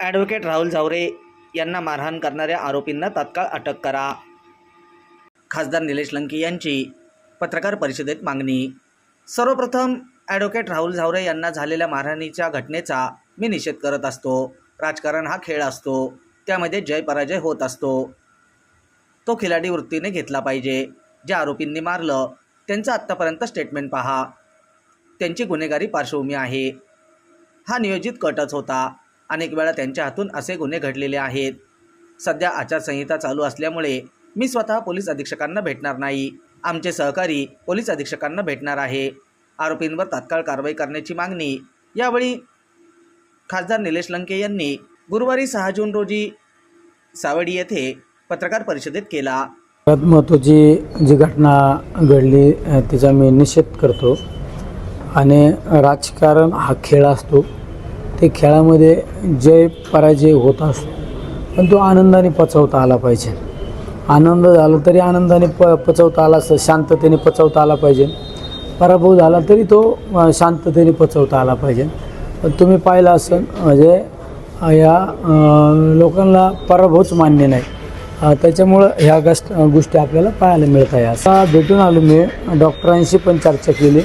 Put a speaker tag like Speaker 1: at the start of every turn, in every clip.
Speaker 1: Advocate Rahul Zaware यांना मारहाण करणाऱ्या आरोपींना तात्काळ अटक करा. खासदार निलेश लंके यांची पत्रकार परिषदेत मागणी. सर्वप्रथम ॲडव्होकेट राहुल झावरे यांना झालेल्या मारहाणीच्या घटनेचा मी निषेध करत असतो. राजकारण हा खेळ असतो. त्यामध्ये जय पराजय होत असतो. तो खिलाडी वृत्तीने घेतला पाहिजे. ज्या आरोपींनी मारलं त्यांचं आत्तापर्यंत स्टेटमेंट पहा. त्यांची गुन्हेगारी पार्श्वभूमी आहे. हा नियोजित कटच होता. अनेक वेळा त्यांच्या हातून असे गुन्हे घडलेले आहेत. सध्या आचारसंहिता चालू असल्यामुळे मी स्वतः पोलीस अधीक्षकांना भेटणार नाही. आमचे सहकारी पोलीस अधीक्षकांना भेटणार आहे. आरोपींवर तात्काळ कारवाई करण्याची मागणी यावेळी खासदार निलेश लंके यांनी गुरुवारी सहा जून रोजी सावडी येथे पत्रकार परिषदेत केला.
Speaker 2: सगळ्यात महत्त्वाची जी घटना घडली तिचा मी निषेध करतो. आणि राजकारण हा खेळ असतो. ते खेळामध्ये जय पराजय होत असतो. पण तो आनंदाने पचवता आला पाहिजे. आनंद झाला तरी आनंदाने प पचवता आला असं शांततेने पचवता आला पाहिजे. पराभव झाला तरी तो शांततेने पचवता आला पाहिजे. पण तुम्ही पाहिलं असं म्हणजे या लोकांना पराभवच मान्य नाही. त्याच्यामुळं ह्या गस्ट गोष्टी आपल्याला पाहायला मिळत आहे असा भेटून आलो मी डॉक्टरांशी पण चर्चा केली.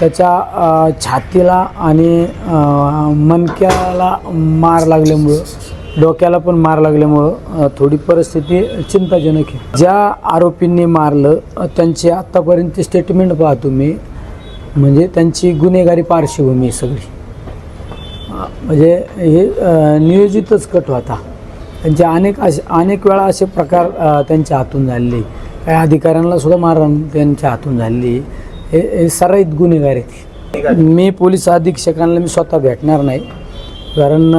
Speaker 2: त्याच्या छातीला आणि मनक्याला मणक्याला मार लागल्यामुळं डोक्याला पण मार लागल्यामुळं थोडी परिस्थिती चिंताजनक आहे. ज्या आरोपींनी मारलं त्यांची आत्तापर्यंत स्टेटमेंट पाहतो तुम्ही. म्हणजे त्यांची गुन्हेगारी पार्श्वभूमी सगळी. म्हणजे हे नियोजितच कट होता. त्यांचे अनेक असे अनेक वेळा असे प्रकार त्यांच्या हातून झालेले. काही अधिकाऱ्यांना सुद्धा मारहाण त्यांच्या हातून झालेली. हे सराईत गुन्हेगार आहेत. मी पोलीस अधीक्षकांना मी स्वतः भेटणार नाही. कारण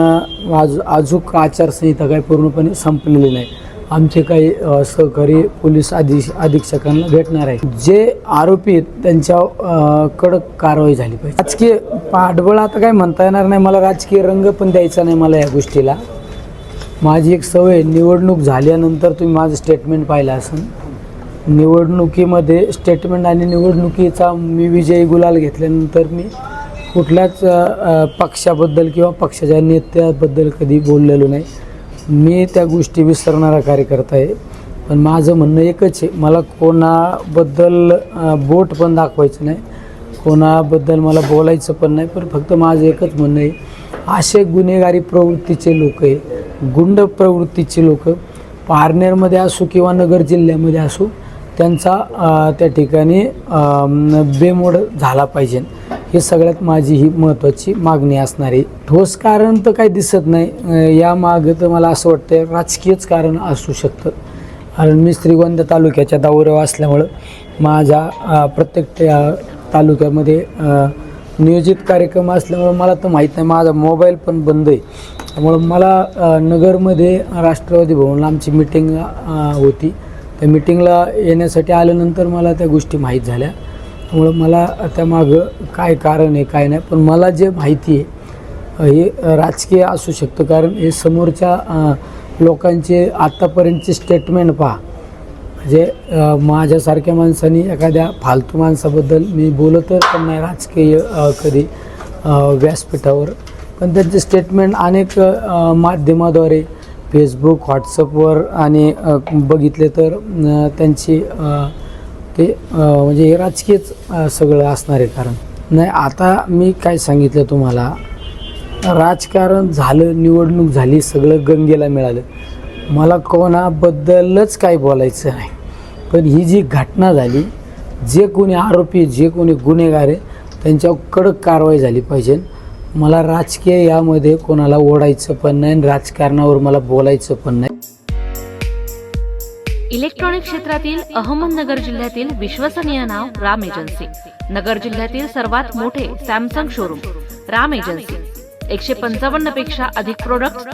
Speaker 2: आज अजूक आचारसंहिता काही पूर्णपणे संपलेली नाही. आमचे काही सहकारी पोलीस अधि अधीक्षकांना भेटणार आहे. जे आरोपी आहेत त्यांच्या कडक कारवाई झाली पाहिजे. राजकीय पाठबळ आता काय म्हणता येणार नाही. मला राजकीय रंग पण द्यायचा नाही मला या गोष्टीला. माझी एक सवय निवडणूक झाल्यानंतर तुम्ही माझं स्टेटमेंट पाहिलं असेल. निवडणुकीमध्ये स्टेटमेंट आणि निवडणुकीचा मी विजयी गुलाल घेतल्यानंतर मी कुठल्याच पक्षाबद्दल किंवा पक्षाच्या नेत्याबद्दल कधी बोललेलो नाही. मी त्या गोष्टी विसरणारा कार्यकर्ता आहे. पण माझं म्हणणं एकच आहे मला कोणाबद्दल बोट पण दाखवायचं नाही कोणाबद्दल मला बोलायचं पण नाही पण फक्त माझं एकच म्हणणं आहे असे गुन्हेगारी प्रवृत्तीचे लोक आहे गुंड प्रवृत्तीचे लोक पारनेरमध्ये असो किंवा नगर जिल्ह्यामध्ये असो त्यांचा त्या ठिकाणी बेमोड झाला पाहिजे. हे सगळ्यात माझी ही महत्त्वाची मागणी असणारी. ठोस कारण तर काही दिसत नाही. या मागं तर मला असं वाटतं राजकीयच कारण असू शकतं. कारण मी श्रीगोंद तालुक्याच्या दौऱ्यावर असल्यामुळं माझ्या प्रत्येक तालुक्यामध्ये नियोजित कार्यक्रम असल्यामुळं मला तर माहीत नाही. माझा मोबाईल पण बंद आहे. त्यामुळं मला नगरमध्ये राष्ट्रवादी भवनला आमची मिटिंग होती. त्या मिटिंगला येण्यासाठी आल्यानंतर मला त्या गोष्टी माहीत झाल्या. त्यामुळं मला त्यामागं काय कारण आहे काय नाही पण मला जे माहिती आहे हे राजकीय असू शकतं. कारण हे समोरच्या लोकांचे आत्तापर्यंतचे स्टेटमेंट पहा. म्हणजे माझ्यासारख्या माणसाने एखाद्या फालतू माणसाबद्दल मी बोलतच पण नाही राजकीय कधी व्यासपीठावर. पण त्यांचे स्टेटमेंट अनेक माध्यमाद्वारे फेसबुक व्हॉट्सअपवर आणि बघितले तर त्यांची ते म्हणजे हे राजकीयच सगळं असणार आहे कारण. नाही आता मी काय सांगितलं तुम्हाला राजकारण झालं निवडणूक झाली सगळं गंगेला मिळालं. मला कोणाबद्दलच काय बोलायचं नाही. पण ही जी घटना झाली जे कोणी आरोपी जे कोणी गुन्हेगार आहे त्यांच्यावर कडक कारवाई झाली पाहिजे. मला राजकीय यामध्ये कोणाला ओढायचं पण नाही राजकारणावर मला बोलायचं पण नाही.
Speaker 3: इलेक्ट्रॉनिक क्षेत्रातील अहमदनगर जिल्ह्यातील विश्वसनीय नाव राम एजन्सी. नगर जिल्ह्यातील सर्वात मोठे सॅमसंग शोरूम राम एजन्सी. एकशे पंचावन्नपेक्षा अधिक प्रोडक्ट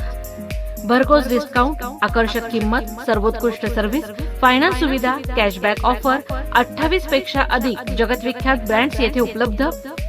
Speaker 3: भरघोस डिस्काउंट आकर्षक किंमत सर्वोत्कृष्ट सर्व्हिस फायनान्स सुविधा कॅशबॅक ऑफर अठ्ठावीसपेक्षा अधिक जगतविख्यात ब्रँड्स येथे उपलब्ध.